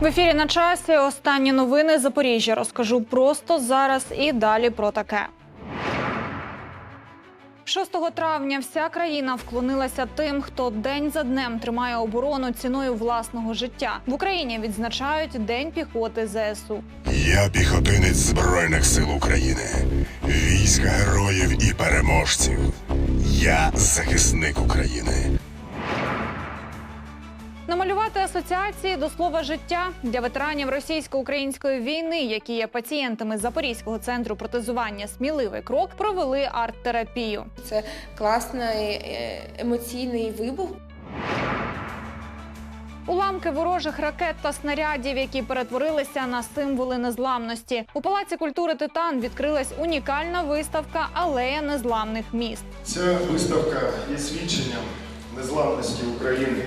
В ефірі на часі останні новини Запоріжжя розкажу просто зараз і далі про таке. 6 травня вся країна вклонилася тим, хто день за днем тримає оборону ціною власного життя. В Україні відзначають День піхоти ЗСУ. Я піхотинець Збройних сил України, військ героїв і переможців. Я захисник України. Намалювати асоціації до слова життя для ветеранів російсько-української війни, які є пацієнтами Запорізького центру протезування Сміливий крок, провели арт-терапію. Це класний е, емоційний вибух. Уламки ворожих ракет та снарядів, які перетворилися на символи незламності. У палаці культури Титан відкрилась унікальна виставка Алея незламних міст. Ця виставка є свідченням незламності України.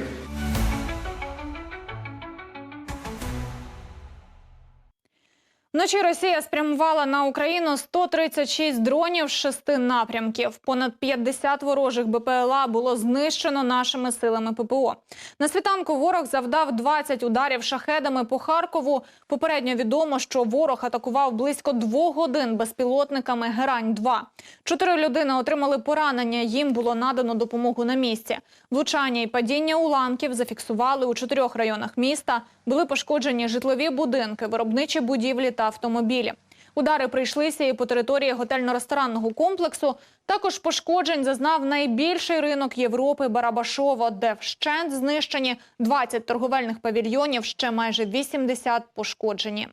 Вночі Росія спрямувала на Україну 136 дронів з шести напрямків. Понад 50 ворожих БПЛА було знищено нашими силами ППО. На світанку ворог завдав 20 ударів шахедами по Харкову. Попередньо відомо, що ворог атакував близько двох годин безпілотниками Герань-2. Чотири людини отримали поранення. Їм було надано допомогу на місці. Влучання і падіння уламків зафіксували у чотирьох районах міста. Були пошкоджені житлові будинки, виробничі будівлі та автомобілі. Удари прийшлися і по території готельно-ресторанного комплексу. Також пошкоджень зазнав найбільший ринок Європи Барабашово, де вщент знищені 20 торговельних павільйонів, ще майже 80 пошкоджені.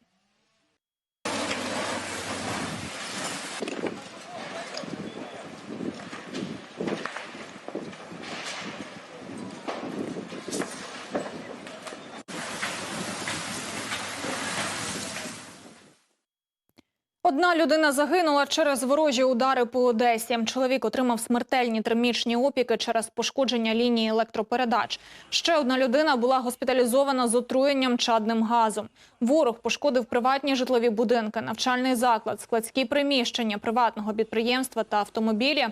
Одна людина загинула через ворожі удари по Одесі. Чоловік отримав смертельні термічні опіки через пошкодження лінії електропередач. Ще одна людина була госпіталізована з отруєнням чадним газом. Ворог пошкодив приватні житлові будинки, навчальний заклад, складські приміщення приватного підприємства та автомобілі.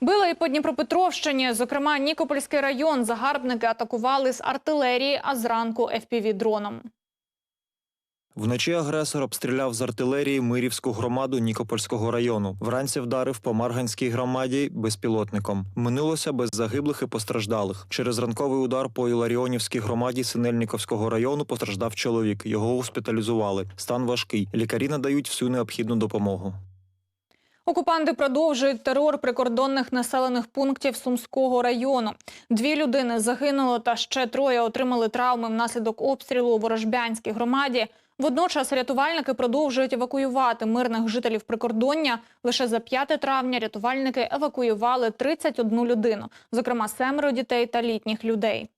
Били і по Дніпропетровщині, зокрема Нікопольський район. Загарбники атакували з артилерії, а зранку fpv дроном. Вночі агресор обстріляв з артилерії Мирівську громаду Нікопольського району. Вранці вдарив по Марганській громаді безпілотником. Минулося без загиблих і постраждалих. Через ранковий удар по Іларіонівській громаді Синельніковського району постраждав чоловік. Його госпіталізували. Стан важкий. Лікарі надають всю необхідну допомогу. Окупанти продовжують терор прикордонних населених пунктів Сумського району. Дві людини загинули та ще троє отримали травми внаслідок обстрілу у Ворожбянській громаді. Водночас рятувальники продовжують евакуювати мирних жителів прикордоння. Лише за 5 травня рятувальники евакуювали 31 людину, зокрема семеро дітей та літніх людей.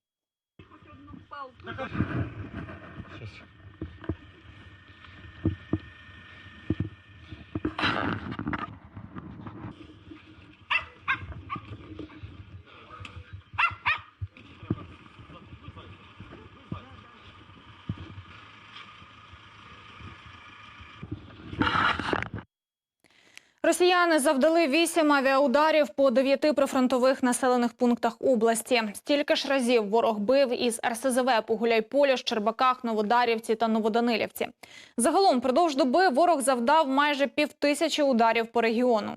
Росіяни завдали вісім авіаударів по дев'яти прифронтових населених пунктах області. Стільки ж разів ворог бив із РСЗВ по Гуляйполі, Щербаках, Новодарівці та Новоданилівці. Загалом продовж доби ворог завдав майже півтисячі ударів по регіону.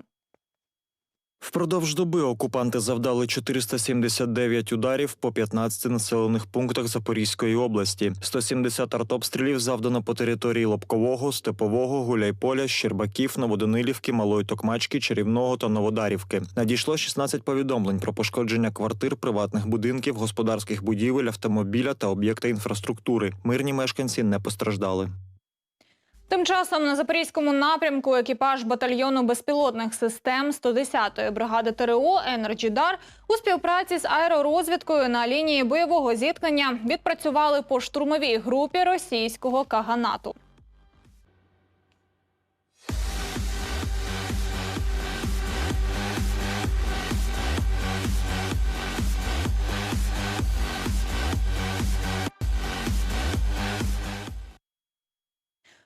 Впродовж доби окупанти завдали 479 ударів по 15 населених пунктах Запорізької області. 170 артобстрілів завдано по території Лобкового, Степового, Гуляйполя, Щербаків, Новоданилівки, Малої Токмачки, Чарівного та Новодарівки. Надійшло 16 повідомлень про пошкодження квартир, приватних будинків, господарських будівель, автомобіля та об'єкта інфраструктури. Мирні мешканці не постраждали. Тим часом на запорізькому напрямку екіпаж батальйону безпілотних систем 110-ї бригади ТРО «Енерджідар» у співпраці з аеророзвідкою на лінії бойового зіткнення відпрацювали по штурмовій групі російського каганату.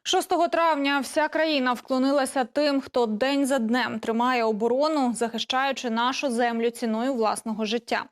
Шостого травня вся країна вклонилася тим, хто день за днем тримає оборону, захищаючи нашу землю ціною власного життя.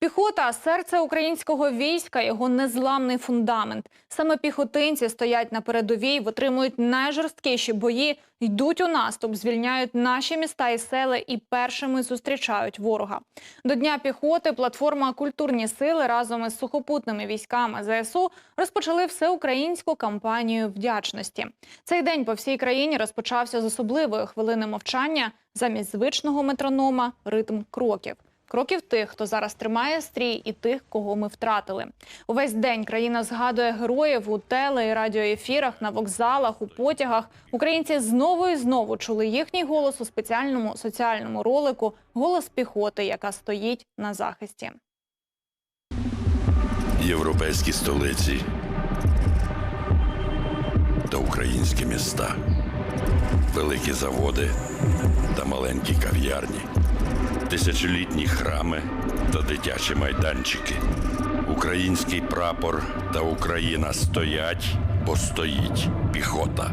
Піхота серце українського війська, його незламний фундамент. Саме піхотинці стоять на передовій, витримують найжорсткіші бої, йдуть у наступ, звільняють наші міста і села і першими зустрічають ворога. До дня піхоти платформа Культурні сили разом із сухопутними військами ЗСУ розпочали всеукраїнську кампанію вдячності. Цей день по всій країні розпочався з особливої хвилини мовчання замість звичного метронома ритм кроків. Кроків тих, хто зараз тримає стрій, і тих, кого ми втратили. Увесь день країна згадує героїв у теле і радіоефірах, на вокзалах, у потягах. Українці знову і знову чули їхній голос у спеціальному соціальному ролику Голос піхоти, яка стоїть на захисті. європейські столиці та українські міста, великі заводи та маленькі кав'ярні, тисячолітні храми та дитячі майданчики. Український прапор та Україна стоять, бо стоїть піхота.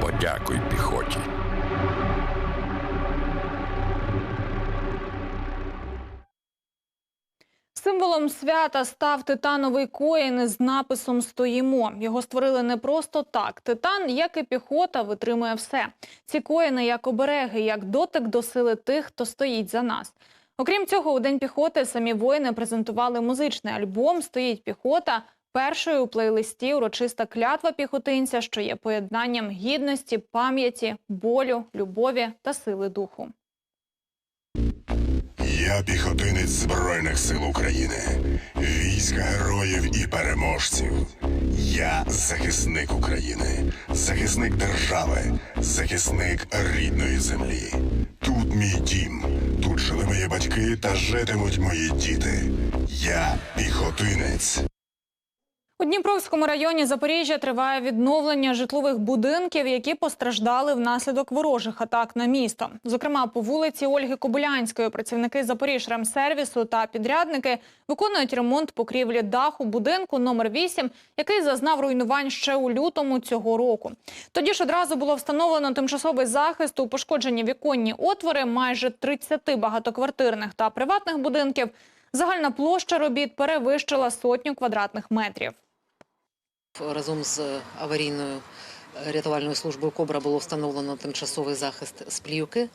Подякуй піхоті. Символом свята став титановий коїн із написом Стоїмо. Його створили не просто так. Титан, як і піхота, витримує все. Ці коїни як обереги, як дотик до сили тих, хто стоїть за нас. Окрім цього, у день піхоти самі воїни презентували музичний альбом Стоїть піхота. Першою у плейлисті урочиста клятва піхотинця, що є поєднанням гідності, пам'яті, болю, любові та сили духу. Я піхотинець Збройних сил України, війська героїв і переможців. Я захисник України, захисник держави, захисник рідної землі. Тут мій дім, тут жили мої батьки та житимуть мої діти. Я піхотинець. У Дніпровському районі Запоріжжя триває відновлення житлових будинків, які постраждали внаслідок ворожих атак на місто. Зокрема, по вулиці Ольги Кобилянської працівники Запоріжремсервісу та підрядники виконують ремонт покрівлі даху будинку номер 8, який зазнав руйнувань ще у лютому цього року. Тоді ж одразу було встановлено тимчасовий захист у пошкоджені віконні отвори майже 30 багатоквартирних та приватних будинків. Загальна площа робіт перевищила сотню квадратних метрів. Разом з аварійною е, рятувальною службою Кобра було встановлено тимчасовий захист з плівки.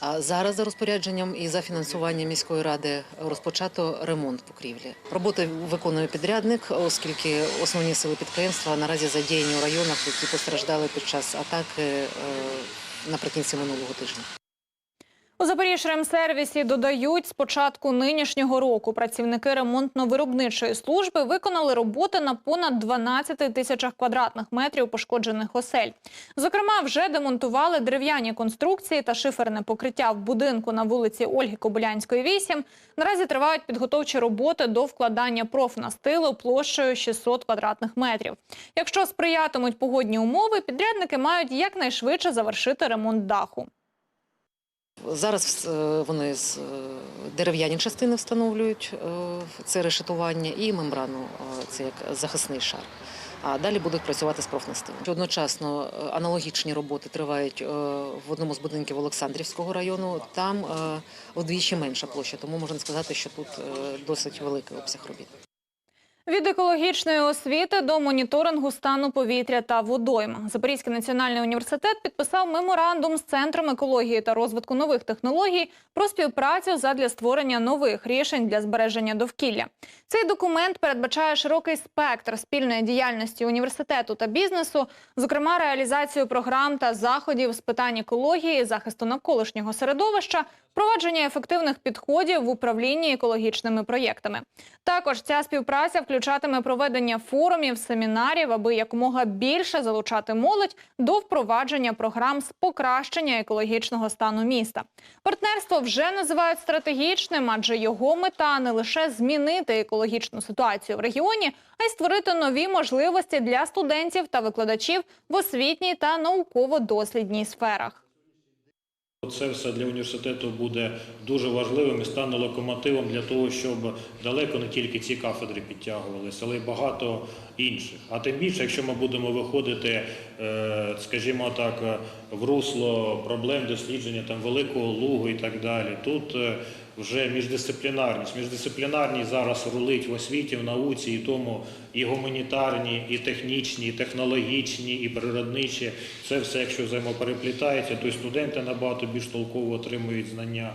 А зараз за розпорядженням і за фінансуванням міської ради розпочато ремонт покрівлі. Роботи виконує підрядник, оскільки основні сили підприємства наразі задіяні у районах, які постраждали під час атаки е, наприкінці минулого тижня. У Запоріжремсервісі додають, з початку нинішнього року працівники ремонтно-виробничої служби виконали роботи на понад 12 тисячах квадратних метрів пошкоджених осель. Зокрема, вже демонтували дерев'яні конструкції та шиферне покриття в будинку на вулиці Ольги Кобилянської, 8. Наразі тривають підготовчі роботи до вкладання профнастилу площею 600 квадратних метрів. Якщо сприятимуть погодні умови, підрядники мають якнайшвидше завершити ремонт даху. Зараз е, вони з е, дерев'яні частини встановлюють е, це решетування і мембрану, це як захисний шар. А далі будуть працювати з профнастилом. Одночасно аналогічні роботи тривають в одному з будинків Олександрівського району. Там вдвічі менша площа, тому можна сказати, що тут досить великий обсяг робіт. Від екологічної освіти до моніторингу стану повітря та водойм. Запорізький національний університет підписав меморандум з центром екології та розвитку нових технологій про співпрацю задля створення нових рішень для збереження довкілля. Цей документ передбачає широкий спектр спільної діяльності університету та бізнесу, зокрема реалізацію програм та заходів з питань екології, захисту навколишнього середовища, впровадження ефективних підходів в управлінні екологічними проєктами. Також ця співпраця включатиме проведення форумів, семінарів, аби якомога більше залучати молодь до впровадження програм з покращення екологічного стану міста. Партнерство вже називають стратегічним, адже його мета не лише змінити екологічну ситуацію в регіоні, а й створити нові можливості для студентів та викладачів в освітній та науково-дослідній сферах. Це все для університету буде дуже важливим і стане локомотивом для того, щоб далеко не тільки ці кафедри підтягувалися, але й багато інших. А тим більше, якщо ми будемо виходити, е, скажімо так, в русло проблем дослідження там великого лугу і так далі, тут е, вже міждисциплінарність. Міждисциплінарність зараз рулить в освіті, в науці, і тому і гуманітарні, і технічні, і технологічні, і природничі. Це все, якщо взаємопереплітається, то студенти набагато більш толково отримують знання,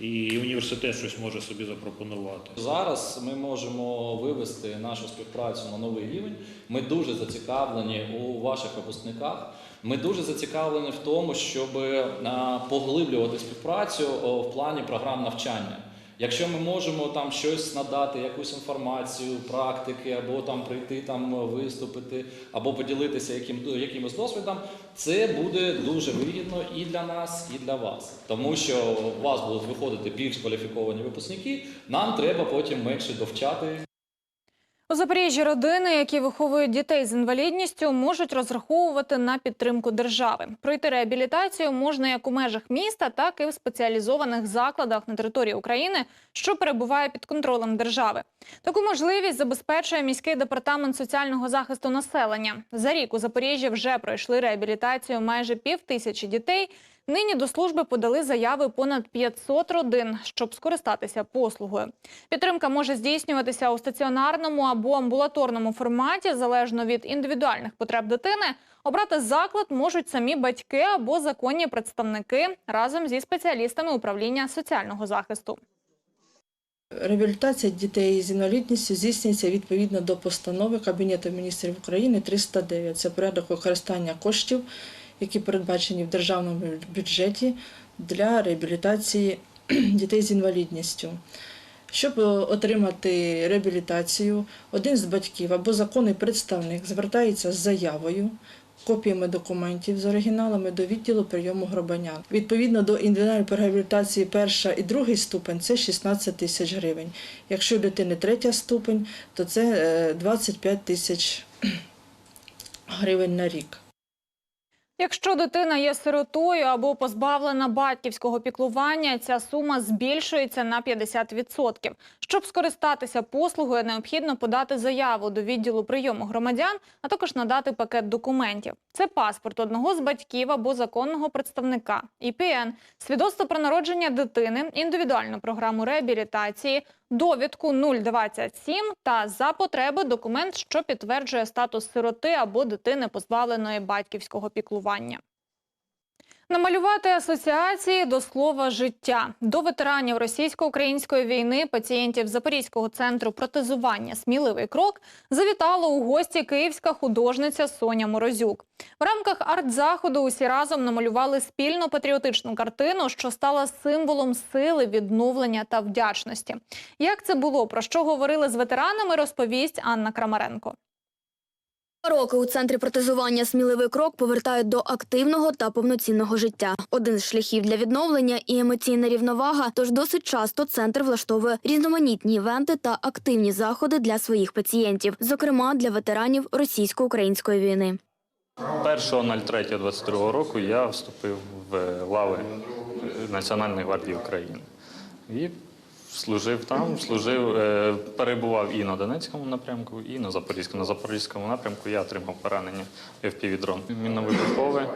і університет щось може собі запропонувати. Зараз ми можемо вивести нашу співпрацю на новий рівень. Ми дуже зацікавлені у ваших випускниках. Ми дуже зацікавлені в тому, щоб поглиблювати співпрацю в плані програм навчання. Якщо ми можемо там щось надати, якусь інформацію, практики, або там прийти там виступити, або поділитися яким, якимось досвідом, це буде дуже вигідно і для нас, і для вас. Тому що у вас будуть виходити більш кваліфіковані випускники, нам треба потім менше довчати У Запоріжжі родини, які виховують дітей з інвалідністю, можуть розраховувати на підтримку держави. Пройти реабілітацію можна як у межах міста, так і в спеціалізованих закладах на території України, що перебуває під контролем держави. Таку можливість забезпечує міський департамент соціального захисту населення. За рік у Запоріжжі вже пройшли реабілітацію майже пів тисячі дітей. Нині до служби подали заяви понад 500 родин, щоб скористатися послугою. Підтримка може здійснюватися у стаціонарному або амбулаторному форматі, залежно від індивідуальних потреб дитини. Обрати заклад можуть самі батьки або законні представники разом зі спеціалістами управління соціального захисту. Реабілітація дітей з інвалідністю здійснюється відповідно до постанови Кабінету міністрів України 309. Це порядок використання коштів, які передбачені в державному бюджеті для реабілітації дітей з інвалідністю. Щоб отримати реабілітацію, один з батьків або законний представник звертається з заявою, копіями документів з оригіналами до відділу прийому громадян. Відповідно до індивідуальної реабілітації перша і другий ступень це 16 тисяч гривень. Якщо у дитини третя ступень, то це е, 25 тисяч гривень на рік. Якщо дитина є сиротою або позбавлена батьківського піклування, ця сума збільшується на 50%. Щоб скористатися послугою, необхідно подати заяву до відділу прийому громадян, а також надати пакет документів. Це паспорт одного з батьків або законного представника, ІПН, свідоцтво про народження дитини, індивідуальну програму реабілітації, довідку 027 та за потреби документ, що підтверджує статус сироти або дитини, позбавленої батьківського піклування. Намалювати асоціації до слова життя до ветеранів російсько-української війни, пацієнтів Запорізького центру протезування Сміливий крок завітала у гості київська художниця Соня Морозюк. В рамках арт-заходу усі разом намалювали спільну патріотичну картину, що стала символом сили, відновлення та вдячності. Як це було, про що говорили з ветеранами, розповість Анна Крамаренко. Роки у центрі протезування сміливий крок повертають до активного та повноцінного життя. Один з шляхів для відновлення і емоційна рівновага. Тож досить часто центр влаштовує різноманітні івенти та активні заходи для своїх пацієнтів, зокрема для ветеранів російсько-української війни. 1.03.22 року я вступив в лави Національної гвардії України і служив там, служив, е, перебував і на Донецькому напрямку, і на Запорізькому. На Запорізькому напрямку я отримав поранення FPV-дрон. Міновибухове,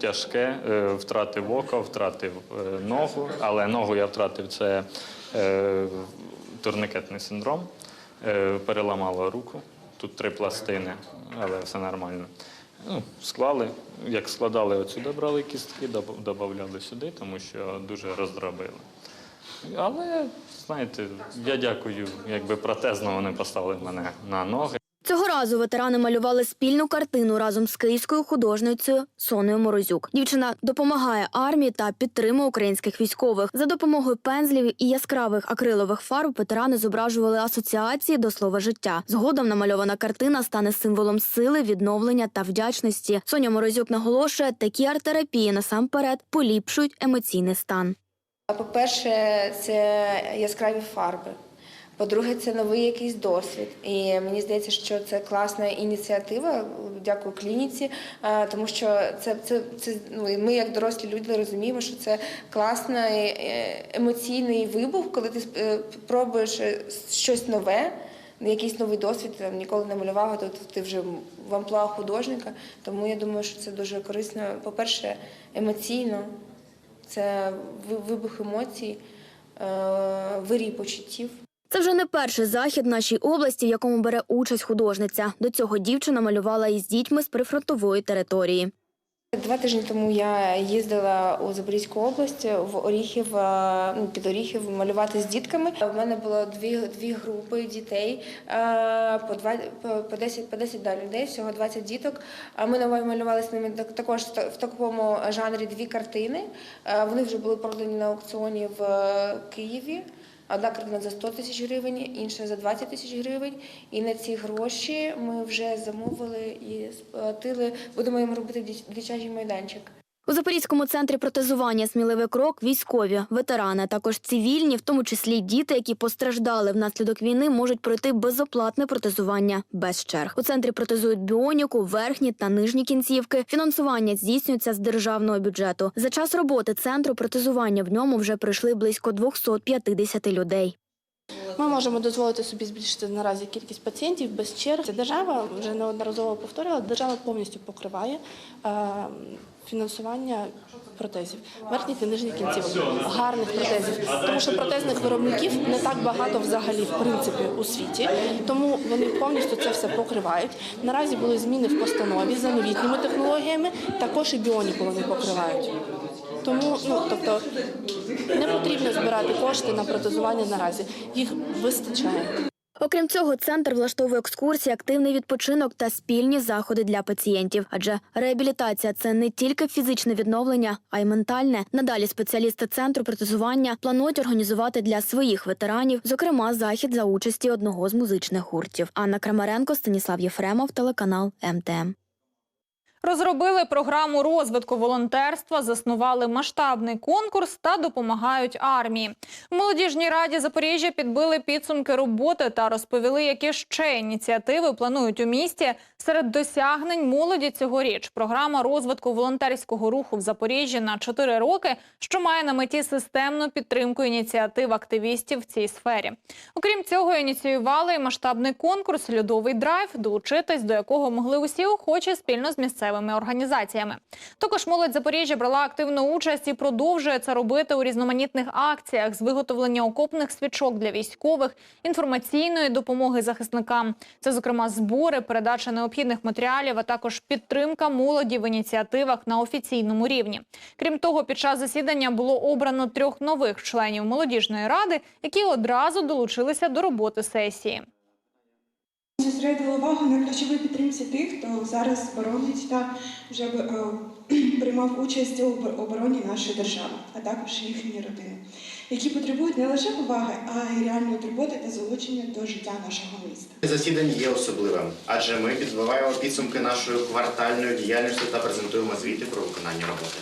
тяжке, е, втратив око, втратив е, ногу, але ногу я втратив це е, турникетний синдром, переламало руку. Тут три пластини, але все нормально. Ну, склали, як складали отсюди, брали кістки, додавали сюди, тому що дуже роздробили. Але, знаєте, я дякую, якби протезно вони поставили мене на ноги. Цього разу ветерани малювали спільну картину разом з київською художницею Соною Морозюк. Дівчина допомагає армії та підтримує українських військових. За допомогою пензлів і яскравих акрилових фарб ветерани зображували асоціації до слова життя. Згодом намальована картина стане символом сили, відновлення та вдячності. Соня Морозюк наголошує, такі арт-терапії насамперед поліпшують емоційний стан. По-перше, це яскраві фарби. По-друге, це новий якийсь досвід. І мені здається, що це класна ініціатива. Дякую клініці, тому що це, це, це ну, ми, як дорослі люди, розуміємо, що це класний е, емоційний вибух, коли ти е, пробуєш е, щось нове. Якийсь новий досвід там, ніколи не малював, тут ти вже в амплуа художника. Тому я думаю, що це дуже корисно. По-перше, емоційно, це вибух емоцій. вирій почуттів. Це вже не перший захід нашій області, в якому бере участь художниця. До цього дівчина малювала із дітьми з прифронтової території. Два тижні тому я їздила у Запорізьку область в Оріхів е, ну, під Оріхів малювати з дітками. У мене було дві, дві групи дітей е, по два по, по 10, по 10 да, людей, всього 20 діток. А ми малювали з ними так- також в такому жанрі дві картини. Е, Вони вже були продані на аукціоні в Києві. Одна картина за 100 тисяч гривень, інша за 20 тисяч гривень. І на ці гроші ми вже замовили і сплатили. Будемо їм робити дитя- дитячий майданчик. У Запорізькому центрі протезування Сміливий крок військові, ветерани, також цивільні, в тому числі діти, які постраждали внаслідок війни, можуть пройти безоплатне протезування без черг. У центрі протезують біоніку, верхні та нижні кінцівки. Фінансування здійснюється з державного бюджету. За час роботи центру протезування в ньому вже прийшли близько 250 людей. Ми можемо дозволити собі збільшити наразі кількість пацієнтів без черг. Держава вже неодноразово повторювала, держава повністю покриває е, фінансування протезів, верхніх і нижніх кінців, гарних протезів. Тому що протезних виробників не так багато взагалі в принципі у світі, тому вони повністю це все покривають. Наразі були зміни в постанові за новітніми технологіями, також і біоніку вони покривають. Тому ну тобто не потрібно збирати кошти на протезування наразі. Їх вистачає. Окрім цього, центр влаштовує екскурсії, активний відпочинок та спільні заходи для пацієнтів. Адже реабілітація це не тільки фізичне відновлення, а й ментальне. Надалі спеціалісти центру протезування планують організувати для своїх ветеранів, зокрема, захід за участі одного з музичних гуртів. Анна Крамаренко, Станіслав Єфремов, телеканал МТМ. Розробили програму розвитку волонтерства, заснували масштабний конкурс та допомагають армії. В молодіжній раді Запоріжжя підбили підсумки роботи та розповіли, які ще ініціативи планують у місті. Серед досягнень молоді цьогоріч програма розвитку волонтерського руху в Запоріжжі на 4 роки, що має на меті системну підтримку ініціатив активістів в цій сфері. Окрім цього, ініціювали і масштабний конкурс Льодовий драйв, долучитись до якого могли усі охочі спільно з місцевими організаціями. Також молодь Запоріжжя брала активну участь і продовжує це робити у різноманітних акціях з виготовлення окопних свічок для військових, інформаційної допомоги захисникам. Це, зокрема, збори, передача необхідних матеріалів, а також підтримка молоді в ініціативах на офіційному рівні. Крім того, під час засідання було обрано трьох нових членів молодіжної ради, які одразу долучилися до роботи сесії. Зосередили увагу на ключовій підтримці тих, хто зараз боронить та вже е, приймав участь у обор- обороні нашої держави, а також їхні родини, які потребують не лише поваги, а й реальної турботи та залучення до життя нашого міста. Засідання є особливим, адже ми підбиваємо підсумки нашої квартальної діяльності та презентуємо звіти про виконання роботи.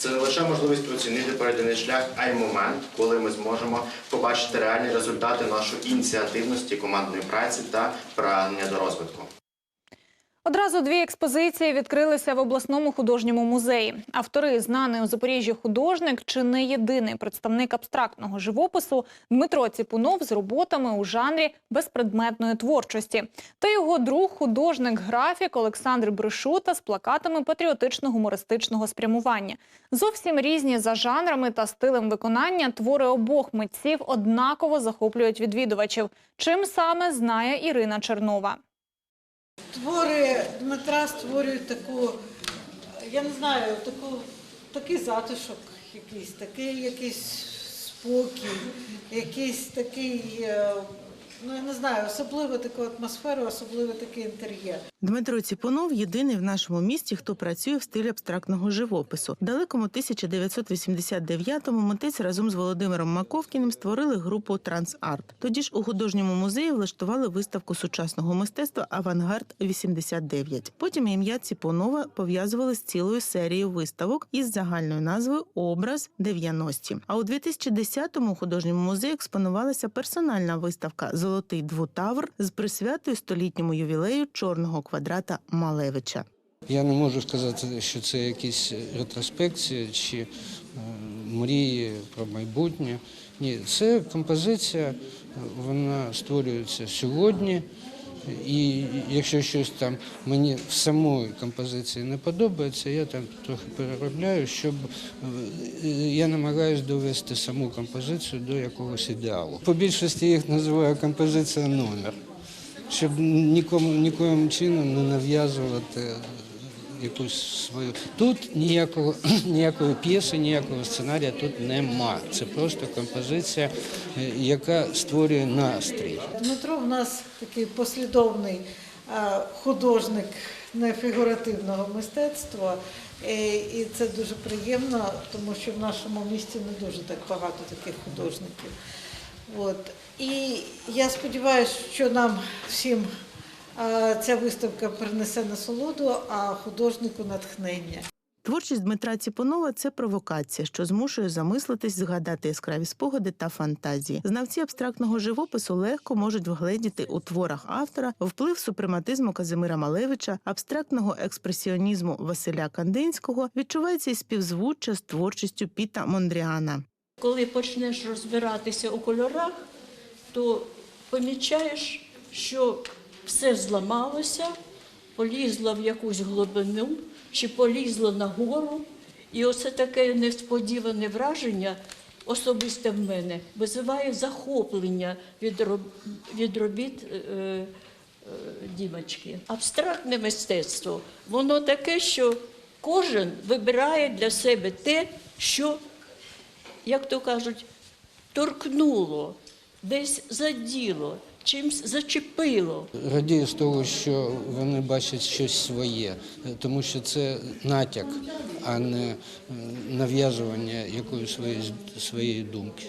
Це не лише можливість оцінити переданий шлях, а й момент, коли ми зможемо побачити реальні результати нашої ініціативності, командної праці та прагнення до розвитку. Одразу дві експозиції відкрилися в обласному художньому музеї. Автори, знаний у Запоріжжі художник, чи не єдиний представник абстрактного живопису Дмитро Ціпунов з роботами у жанрі безпредметної творчості, та його друг, художник-графік Олександр Бришута з плакатами патріотично-гумористичного спрямування. Зовсім різні за жанрами та стилем виконання твори обох митців однаково захоплюють відвідувачів. Чим саме знає Ірина Чернова. Твори Дмитра створюють таку, я не знаю, таку, такий затишок, якийсь, такий якийсь спокій, якийсь такий, е, ну я не знаю, особливу таку атмосферу, особливий такий інтер'єр. Дмитро Ціпунов єдиний в нашому місті, хто працює в стилі абстрактного живопису. Далекому 1989-му митець разом з Володимиром Маковкіним створили групу Трансарт. Тоді ж у художньому музеї влаштували виставку сучасного мистецтва Авангард 89 Потім ім'я Ціпунова пов'язували з цілою серією виставок із загальною назвою Образ 90 А у 2010-му у художньому музеї експонувалася персональна виставка Золотий двутавр з присвятою столітньому ювілею чорного квадрата Малевича. Я не можу сказати, що це якісь ретроспекції чи е, мрії про майбутнє. Ні, це композиція, вона створюється сьогодні І якщо щось там мені в самої композиції не подобається, я там трохи переробляю, щоб е, я намагаюся довести саму композицію до якогось ідеалу. По більшості їх називаю композиція номер, щоб нікому нікоїм чином не нав'язувати якусь свою. Тут ніякого ніякої п'єси, ніякого сценарія тут нема. Це просто композиція, е, яка створює настрій. Дмитро в нас такий послідовний художник нефігуративного мистецтва. Е, І це дуже приємно, тому що в нашому місті не дуже так багато таких художників. От. І я сподіваюся, що нам всім ця виставка принесе насолоду, а художнику натхнення. Творчість Дмитра Ціпунова – це провокація, що змушує замислитись, згадати яскраві спогади та фантазії. Знавці абстрактного живопису легко можуть вгледіти у творах автора вплив супрематизму Казимира Малевича, абстрактного експресіонізму Василя Кандинського, відчувається і співзвуччя з творчістю Піта Мондріана. Коли почнеш розбиратися у кольорах, то помічаєш, що все зламалося, полізло в якусь глибину чи полізло нагору. І оце таке несподіване враження особисте в мене визиває захоплення від, роб... від робіт е, е, дімочки. Абстрактне мистецтво, воно таке, що кожен вибирає для себе те, що як то кажуть, торкнуло, десь заділо, чимсь зачепило. Радію з того, що вони бачать щось своє, тому що це натяк, а не е, нав'язування якоїсь своєї, своєї думки.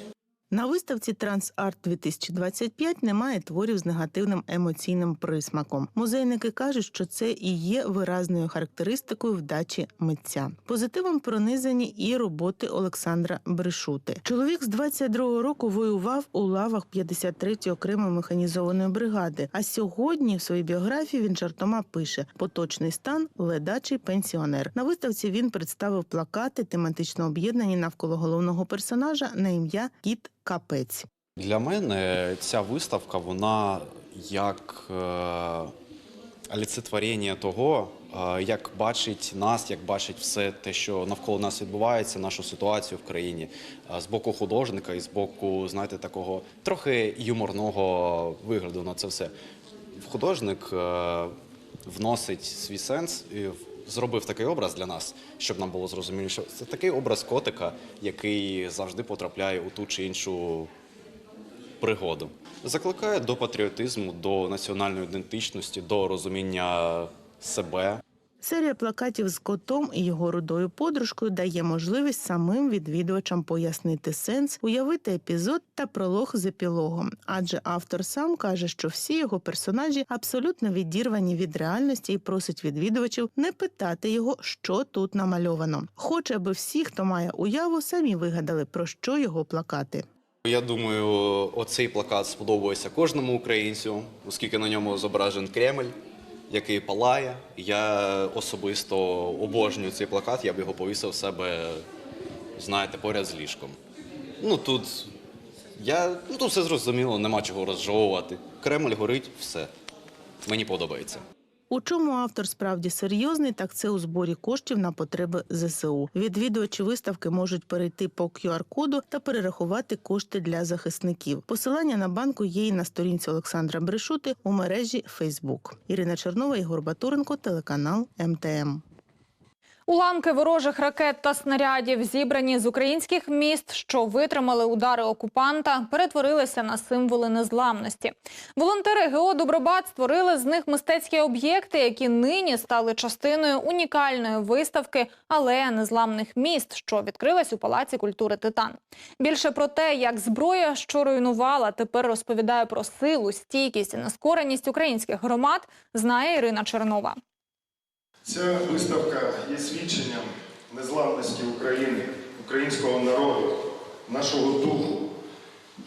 На виставці Трансарт 2025 немає творів з негативним емоційним присмаком. Музейники кажуть, що це і є виразною характеристикою вдачі митця. Позитивом пронизані і роботи Олександра Брешути. Чоловік з 22-го року воював у лавах 53-ї окремої механізованої бригади. А сьогодні в своїй біографії він жартома пише: поточний стан ледачий пенсіонер. На виставці він представив плакати, тематично об'єднані навколо головного персонажа на ім'я Кіт Капець. Для мене ця виставка, вона як е, олицетворення того, е, як бачить нас, як бачить все те, що навколо нас відбувається, нашу ситуацію в країні, е, з боку художника і з боку, знаєте, такого трохи юморного вигляду на це все. Художник е, вносить свій сенс в- зробив такий образ для нас, щоб нам було зрозуміло, що це такий образ котика, який завжди потрапляє у ту чи іншу пригоду. Закликає до патріотизму, до національної ідентичності, до розуміння себе. Серія плакатів з котом і його рудою подружкою дає можливість самим відвідувачам пояснити сенс, уявити епізод та пролог з епілогом. Адже автор сам каже, що всі його персонажі абсолютно відірвані від реальності і просить відвідувачів не питати його, що тут намальовано. Хоче, аби всі, хто має уяву, самі вигадали про що його плакати. Я думаю, оцей плакат сподобається кожному українцю, оскільки на ньому зображен Кремль, який палає. Я особисто обожнюю цей плакат, я б його повісив себе, знаєте, поряд з ліжком. Ну тут я ну тут все зрозуміло, нема чого розжовувати. Кремль горить, все. Мені подобається. У чому автор справді серйозний, так це у зборі коштів на потреби ЗСУ. Відвідувачі виставки можуть перейти по QR-коду та перерахувати кошти для захисників. Посилання на банку є і на сторінці Олександра Брешути у мережі Facebook. Ірина Чернова, Ігор Батуренко, телеканал МТМ. Уламки ворожих ракет та снарядів, зібрані з українських міст, що витримали удари окупанта, перетворилися на символи незламності. Волонтери ГО Добробат створили з них мистецькі об'єкти, які нині стали частиною унікальної виставки Алея незламних міст, що відкрилась у Палаці культури Титан. Більше про те, як зброя, що руйнувала, тепер розповідає про силу, стійкість і нескореність українських громад, знає Ірина Чернова. Ця виставка є свідченням незламності України, українського народу, нашого духу,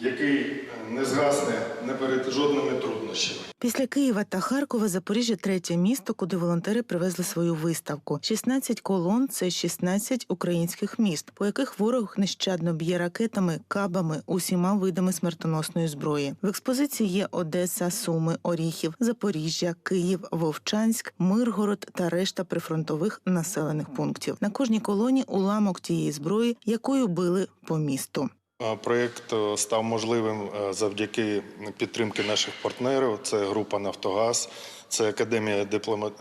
який не згасне не перед жодними труднощами. Після Києва та Харкова Запоріжжя третє місто, куди волонтери привезли свою виставку. 16 колон це 16 українських міст, по яких ворог нещадно б'є ракетами, кабами, усіма видами смертоносної зброї. В експозиції є Одеса, Суми, Оріхів, Запоріжжя, Київ, Вовчанськ, Миргород та решта прифронтових населених пунктів. На кожній колоні уламок тієї зброї, якою били по місту. А Проєкт е, став можливим е, завдяки підтримки наших партнерів. Це група Нафтогаз, це академія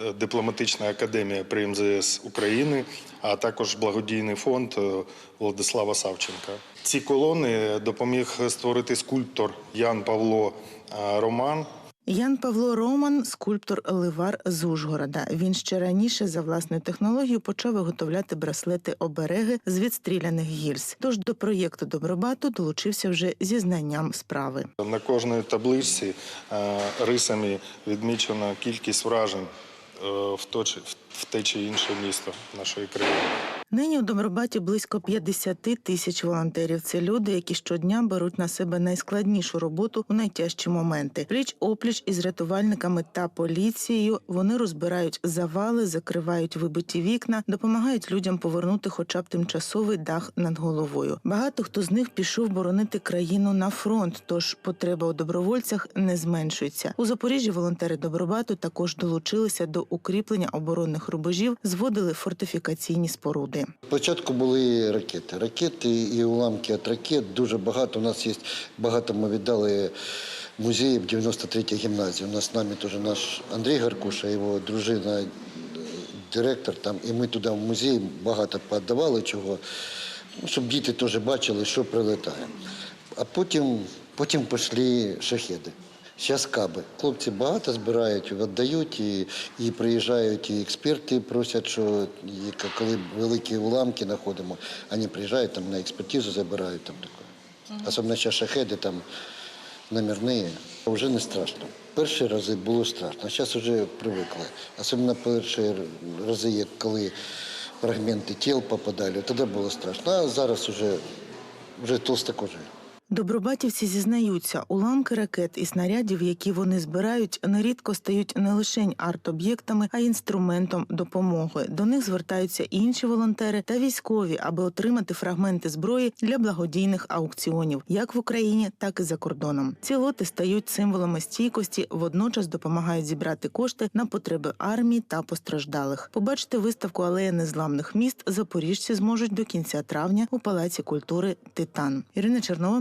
е, дипломатична академія при МЗС України, а також благодійний фонд е, Владислава Савченка. Ці колони допоміг створити скульптор Ян Павло е, Роман. Ян Павло Роман, скульптор Ливар з Ужгорода. Він ще раніше за власною технологією почав виготовляти браслети обереги з відстріляних гільз. Тож до проєкту Добробату долучився вже зі знанням справи. На кожній табличці е, рисами відмічена кількість вражень е, в те чи інше місто нашої країни. Нині у Добробаті близько 50 тисяч волонтерів. Це люди, які щодня беруть на себе найскладнішу роботу у найтяжчі моменти. Пліч опліч із рятувальниками та поліцією вони розбирають завали, закривають вибиті вікна, допомагають людям повернути хоча б тимчасовий дах над головою. Багато хто з них пішов боронити країну на фронт, тож потреба у добровольцях не зменшується. У Запоріжжі волонтери Добробату також долучилися до укріплення оборонних рубежів, зводили фортифікаційні споруди. Спочатку були ракети. Ракети і уламки від ракет дуже багато. У нас є багато. Ми віддали музеїв 93-й гімназії. У нас з нами теж наш Андрій Гаркуша, його дружина, директор там. І ми туди в музей багато поодавали чого, ну, щоб діти теж бачили, що прилетає. А потім, потім пішли шахеди. Зараз каби. Хлопці багато збирають, віддають, і, і приїжджають, і експерти просять, що і коли великі уламки знаходимо, вони приїжджають там на експертизу, забирають там таке. Особливо зараз шахеди там номерні, вже не страшно. Перші рази було страшно, а зараз вже привикли. Особливо перші рази, коли фрагменти тіл попадали, тоді було страшно. А зараз вже, вже толста кожа. Добробатівці зізнаються, уламки ракет і снарядів, які вони збирають, нерідко стають не лише арт-об'єктами, а й інструментом допомоги. До них звертаються інші волонтери та військові, аби отримати фрагменти зброї для благодійних аукціонів, як в Україні, так і за кордоном. Ці лоти стають символами стійкості, водночас допомагають зібрати кошти на потреби армії та постраждалих. Побачити виставку Алея незламних міст запоріжці зможуть до кінця травня у Палаці культури Титан. Ірина Чернова,